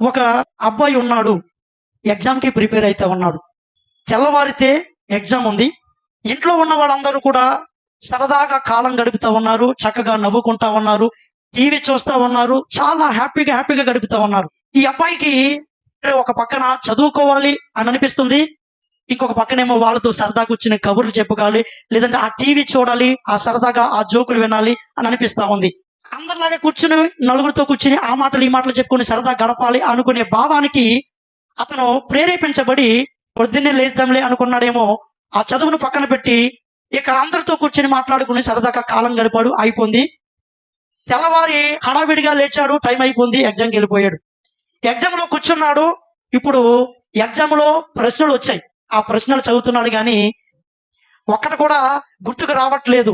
ఒక అబ్బాయి ఉన్నాడు ఎగ్జామ్కి ప్రిపేర్ అయితే ఉన్నాడు. తెల్లవారితే ఎగ్జామ్ ఉంది. ఇంట్లో ఉన్న వాళ్ళందరూ కూడా సరదాగా కాలం గడుపుతా ఉన్నారు చక్కగా నవ్వుకుంటా ఉన్నారు టీవీ చూస్తా ఉన్నారు చాలా హ్యాపీగా హ్యాపీగా గడుపుతా ఉన్నారు. ఈ అబ్బాయికి ఒక పక్కన చదువుకోవాలి అని అనిపిస్తుంది. ఇంకొక పక్కనేమో వాళ్ళతో సరదా కూర్చుని కబుర్లు చెప్పుకోవాలి లేదంటే ఆ టీవీ చూడాలి ఆ సరదాగా ఆ జోకులు వినాలి అని అనిపిస్తా ఉంది. అందరిలాగా కూర్చుని నలుగురితో కూర్చుని ఆ మాటలు ఈ మాటలు చెప్పుకొని సరదా గడపాలి అనుకునే భావానికి అతను ప్రేరేపించబడి పొద్దున్నే లేద్దాంలే అనుకున్నాడేమో. ఆ చదువును పక్కన పెట్టి ఇక అందరితో కూర్చుని మాట్లాడుకుని సరదాగా కాలం గడిపాడు అయిపోయింది తెల్లవారి హడావిడిగా లేచాడు టైం అయిపోయింది ఎగ్జామ్కి వెళ్ళిపోయాడు. ఎగ్జామ్లో కూర్చున్నాడు ఇప్పుడు ఎగ్జామ్లో ప్రశ్నలు వచ్చాయి. ఆ ప్రశ్నలు చదువుతున్నాడు కానీ ఒక్కటి కూడా గుర్తుకు రావట్లేదు.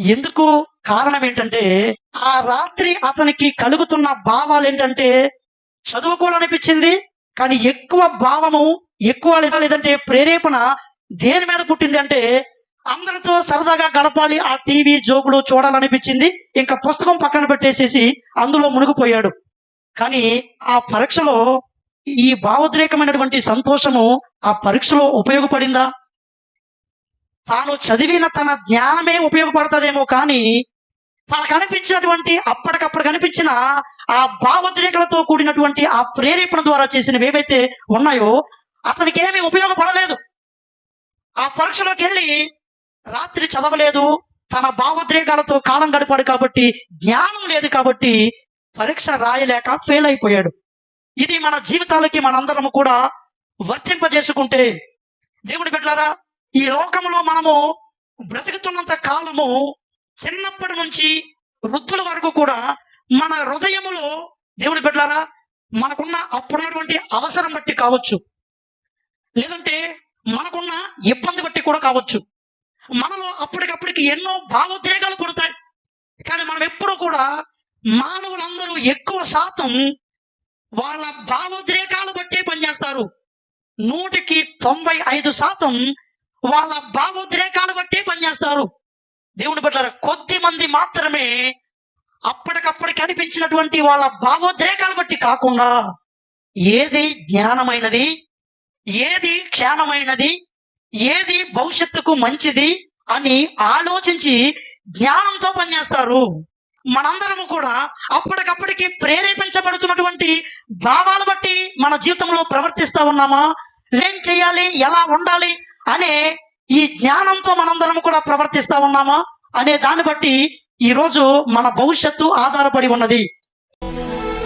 ఎందుకు కారణం ఏంటంటే ఆ రాత్రి అతనికి కలుగుతున్న భావాలు ఏంటంటే చదువుకోవాలనిపించింది కానీ ఎక్కువ భావము ఎక్కువ లేదా లేదంటే ప్రేరేపణ దేని మీద పుట్టింది అంటే అందరితో సరదాగా గడపాలి ఆ టీవీ జోకులు చూడాలనిపించింది ఇంకా పుస్తకం పక్కన పెట్టేసేసి అందులో మునిగిపోయాడు. కానీ ఆ పరీక్షలో ఈ భావోద్రేకమైనటువంటి సంతోషము ఆ పరీక్షలో ఉపయోగపడిందా? తాను చదివిన తన జ్ఞానమే ఉపయోగపడుతుందేమో కానీ తన అనిపించినటువంటి అప్పటికప్పుడు కనిపించిన ఆ భావోద్రేకలతో కూడినటువంటి ఆ ప్రేరేపణ ద్వారా చేసినవి ఏవైతే ఉన్నాయో అతనికి ఏమీ ఉపయోగపడలేదు. ఆ పరీక్షలోకి వెళ్ళి రాత్రి చదవలేదు తన భావోద్రేకాలతో కాలం గడిపాడు కాబట్టి జ్ఞానం లేదు కాబట్టి పరీక్ష రాయలేక ఫెయిల్ అయిపోయాడు. ఇది మన జీవితాలకి మనందరం కూడా వర్తింపజేసుకుంటే దేవుడి బిడ్డలారా ఈ లోకంలో మనము బ్రతుకుతున్నంత కాలము చిన్నప్పటి నుంచి వృద్ధుల వరకు కూడా మన హృదయములో దేవుని పెట్టారా మనకున్న అప్పుడున్నటువంటి అవసరం బట్టి కావచ్చు. లేదంటే మనకున్న ఇబ్బంది బట్టి కూడా కావచ్చు. మనలో అప్పటికప్పటికి ఎన్నో భావోద్రేకాలు పుడతాయి. కానీ మనం ఎప్పుడూ కూడా మానవులందరూ ఎక్కువ శాతం వాళ్ళ భావోద్రేకాలు బట్టే పనిచేస్తారు. నూటికి తొంభై ఐదు శాతం వాళ్ళ భావోద్రేకాలు బట్టే పనిచేస్తారు. దేవుని పట్ల కొద్ది మంది మాత్రమే అప్పటికప్పటికి అనిపించినటువంటి వాళ్ళ భావోద్రేకాలు బట్టి కాకుండా ఏది జ్ఞానమైనది ఏది క్షాణమైనది ఏది భవిష్యత్తుకు మంచిది అని ఆలోచించి జ్ఞానంతో పనిచేస్తారు. మనందరము కూడా అప్పటికప్పటికి ప్రేరేపించబడుతున్నటువంటి భావాలు బట్టి మన జీవితంలో ప్రవర్తిస్తా ఉన్నామా? ఏం చేయాలి? ఎలా ఉండాలి? అనే ఈ జ్ఞానంతో మనందరం కూడా ప్రవర్తిస్తా ఉన్నామా? అనే దాన్ని బట్టి ఈ రోజు మన భవిష్యత్తు ఆధారపడి ఉన్నది.